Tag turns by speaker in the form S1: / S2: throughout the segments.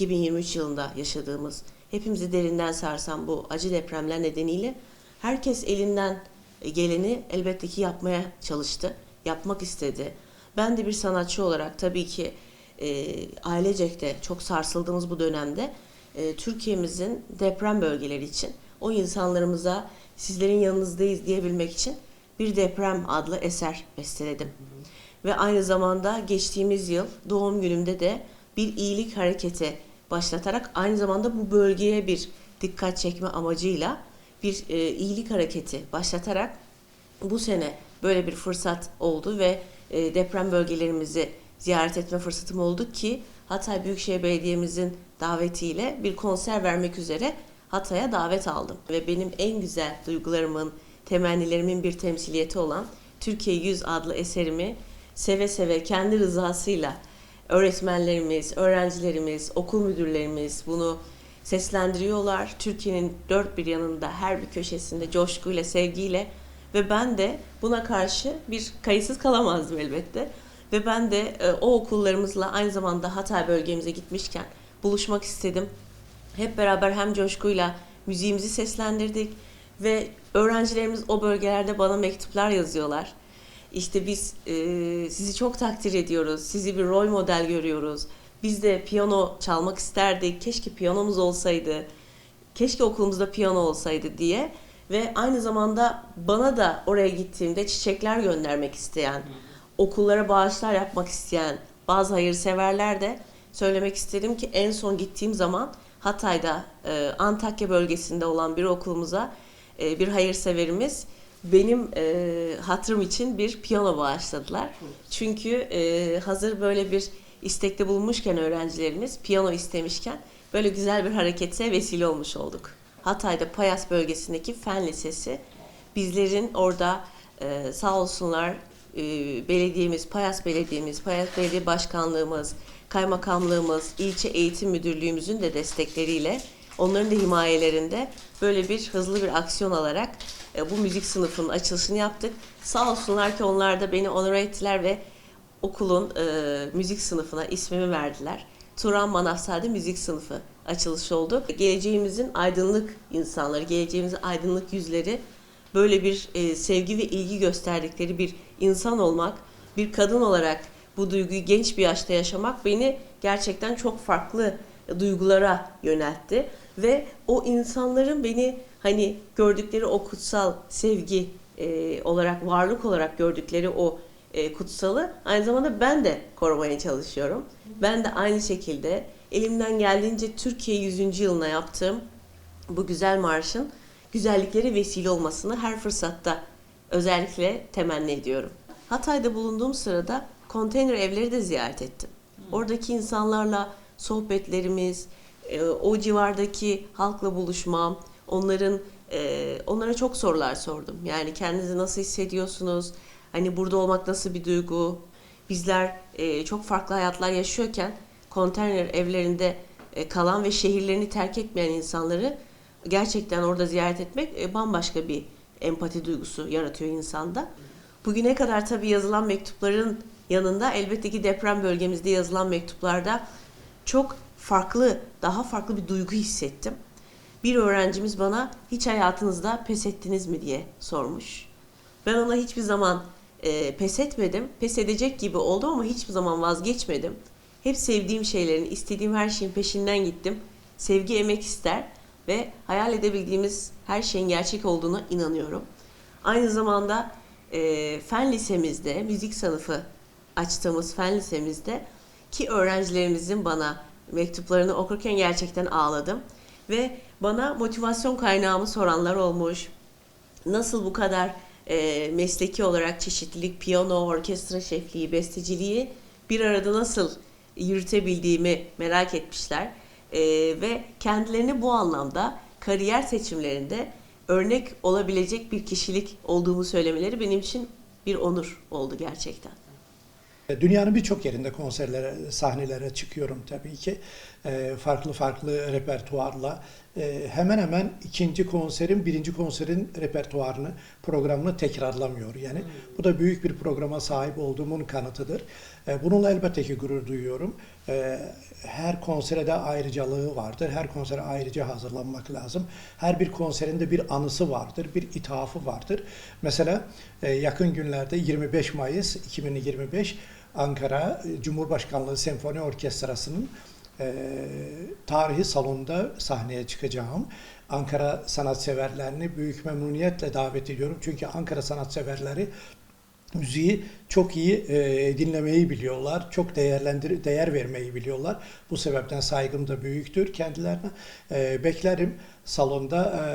S1: 2023 yılında yaşadığımız, hepimizi derinden sarsan bu acı depremler nedeniyle herkes elinden geleni elbette ki yapmaya çalıştı, yapmak istedi. Ben de bir sanatçı olarak tabii ki e, ailecek de çok sarsıldığımız bu dönemde e, Türkiye'mizin deprem bölgeleri için o insanlarımıza sizlerin yanınızdayız diyebilmek için bir deprem adlı eser besteledim. Ve aynı zamanda geçtiğimiz yıl doğum günümde de bir iyilik hareketi başlatarak aynı zamanda bu bölgeye bir dikkat çekme amacıyla bir e, iyilik hareketi başlatarak bu sene böyle bir fırsat oldu ve e, deprem bölgelerimizi ziyaret etme fırsatım oldu ki Hatay Büyükşehir Belediye'mizin davetiyle bir konser vermek üzere Hatay'a davet aldım. Ve benim en güzel duygularımın, temennilerimin bir temsiliyeti olan Türkiye 100 adlı eserimi seve seve kendi rızasıyla öğretmenlerimiz, öğrencilerimiz, okul müdürlerimiz bunu seslendiriyorlar. Türkiye'nin dört bir yanında, her bir köşesinde coşkuyla, sevgiyle ve ben de buna karşı bir kayıtsız kalamazdım elbette. Ve ben de e, o okullarımızla aynı zamanda Hatay bölgemize gitmişken buluşmak istedim. Hep beraber hem coşkuyla müziğimizi seslendirdik ve öğrencilerimiz o bölgelerde bana mektuplar yazıyorlar. İşte biz e, sizi çok takdir ediyoruz, sizi bir rol model görüyoruz. Biz de piyano çalmak isterdik, keşke piyanomuz olsaydı, keşke okulumuzda piyano olsaydı diye. Ve aynı zamanda bana da oraya gittiğimde çiçekler göndermek isteyen, okullara bağışlar yapmak isteyen bazı hayırseverler de söylemek istedim ki en son gittiğim zaman Hatay'da e, Antakya bölgesinde olan bir okulumuza e, bir hayırseverimiz benim e, hatırım için bir piyano bağışladılar. Çünkü e, hazır böyle bir istekte bulunmuşken öğrencilerimiz piyano istemişken böyle güzel bir harekete vesile olmuş olduk. Hatay'da Payas bölgesindeki Fen Lisesi bizlerin orada e, sağ olsunlar e, belediyemiz, Payas Belediyemiz, Payas Belediye Başkanlığımız, kaymakamlığımız, ilçe eğitim müdürlüğümüzün de destekleriyle onların da himayelerinde böyle bir hızlı bir aksiyon alarak e, bu müzik sınıfının açılışını yaptık. Sağ olsunlar ki onlar da beni onur ettiler ve okulun e, müzik sınıfına ismimi verdiler. Turan Manafsar'da müzik sınıfı açılış oldu. Geleceğimizin aydınlık insanları, geleceğimizin aydınlık yüzleri böyle bir e, sevgi ve ilgi gösterdikleri bir insan olmak, bir kadın olarak bu duyguyu genç bir yaşta yaşamak beni gerçekten çok farklı duygulara yöneltti ve o insanların beni hani gördükleri o kutsal sevgi e, olarak varlık olarak gördükleri o e, kutsalı aynı zamanda ben de korumaya çalışıyorum. Ben de aynı şekilde elimden geldiğince Türkiye 100. yılına yaptığım bu güzel marşın güzelliklere vesile olmasını her fırsatta özellikle temenni ediyorum. Hatay'da bulunduğum sırada konteyner evleri de ziyaret ettim. Oradaki insanlarla sohbetlerimiz, e, o civardaki halkla buluşmam, onların e, onlara çok sorular sordum. Yani kendinizi nasıl hissediyorsunuz? Hani burada olmak nasıl bir duygu? Bizler e, çok farklı hayatlar yaşıyorken konteyner evlerinde kalan ve şehirlerini terk etmeyen insanları gerçekten orada ziyaret etmek bambaşka bir empati duygusu yaratıyor insanda. Bugüne kadar tabii yazılan mektupların yanında elbette ki deprem bölgemizde yazılan mektuplarda çok farklı, daha farklı bir duygu hissettim. Bir öğrencimiz bana hiç hayatınızda pes ettiniz mi diye sormuş. Ben ona hiçbir zaman e, pes etmedim. Pes edecek gibi oldum ama hiçbir zaman vazgeçmedim. Hep sevdiğim şeylerin, istediğim her şeyin peşinden gittim. Sevgi emek ister ve hayal edebildiğimiz her şeyin gerçek olduğuna inanıyorum. Aynı zamanda e, fen lisemizde, müzik sınıfı açtığımız fen lisemizde ki öğrencilerimizin bana mektuplarını okurken gerçekten ağladım. Ve bana motivasyon kaynağımı soranlar olmuş. Nasıl bu kadar e, mesleki olarak çeşitlilik, piyano, orkestra şefliği, besteciliği bir arada nasıl yürütebildiğimi merak etmişler. E, ve kendilerini bu anlamda kariyer seçimlerinde örnek olabilecek bir kişilik olduğumu söylemeleri benim için bir onur oldu gerçekten.
S2: Dünyanın birçok yerinde konserlere, sahnelere çıkıyorum tabii ki. Ee, farklı farklı repertuarla. Ee, hemen hemen ikinci konserin, birinci konserin repertuarını, programını tekrarlamıyor. Yani bu da büyük bir programa sahip olduğumun kanıtıdır. E, Bununla elbette ki gurur duyuyorum. E, Her konsere de ayrıcalığı vardır. Her konsere ayrıca hazırlanmak lazım. Her bir konserin de bir anısı vardır, bir ithafı vardır. Mesela e, yakın günlerde 25 Mayıs 2025 Ankara Cumhurbaşkanlığı Senfoni Orkestrası'nın e, tarihi salonda sahneye çıkacağım. Ankara sanatseverlerini büyük memnuniyetle davet ediyorum. Çünkü Ankara sanatseverleri müziği çok iyi e, dinlemeyi biliyorlar, çok değerlendir değer vermeyi biliyorlar. Bu sebepten saygım da büyüktür kendilerine. E, beklerim salonda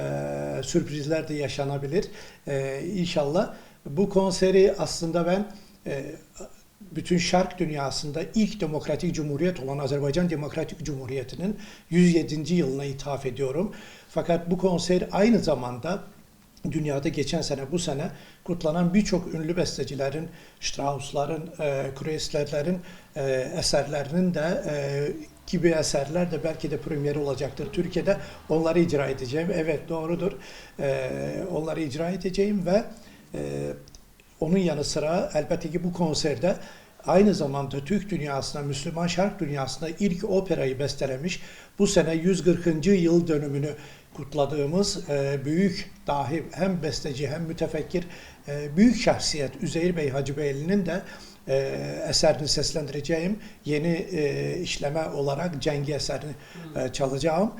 S2: e, sürprizler de yaşanabilir. E, inşallah bu konseri aslında ben e, bütün şark dünyasında ilk demokratik cumhuriyet olan Azerbaycan Demokratik Cumhuriyeti'nin 107. yılına ithaf ediyorum. Fakat bu konser aynı zamanda dünyada geçen sene bu sene kutlanan birçok ünlü bestecilerin, Strauss'ların, e, Kreuzler'lerin e, eserlerinin de e, gibi eserler de belki de premier olacaktır Türkiye'de. Onları icra edeceğim. Evet doğrudur. E, onları icra edeceğim ve e, onun yanı sıra elbette ki bu konserde aynı zamanda Türk dünyasına, Müslüman şark dünyasına ilk operayı bestelemiş, bu sene 140. yıl dönümünü kutladığımız e, büyük dahi hem besteci hem mütefekkir e, büyük şahsiyet Üzeyir Bey Hacıbeyli'nin de e, eserini seslendireceğim yeni e, işleme olarak Cengi eserini e, çalacağım.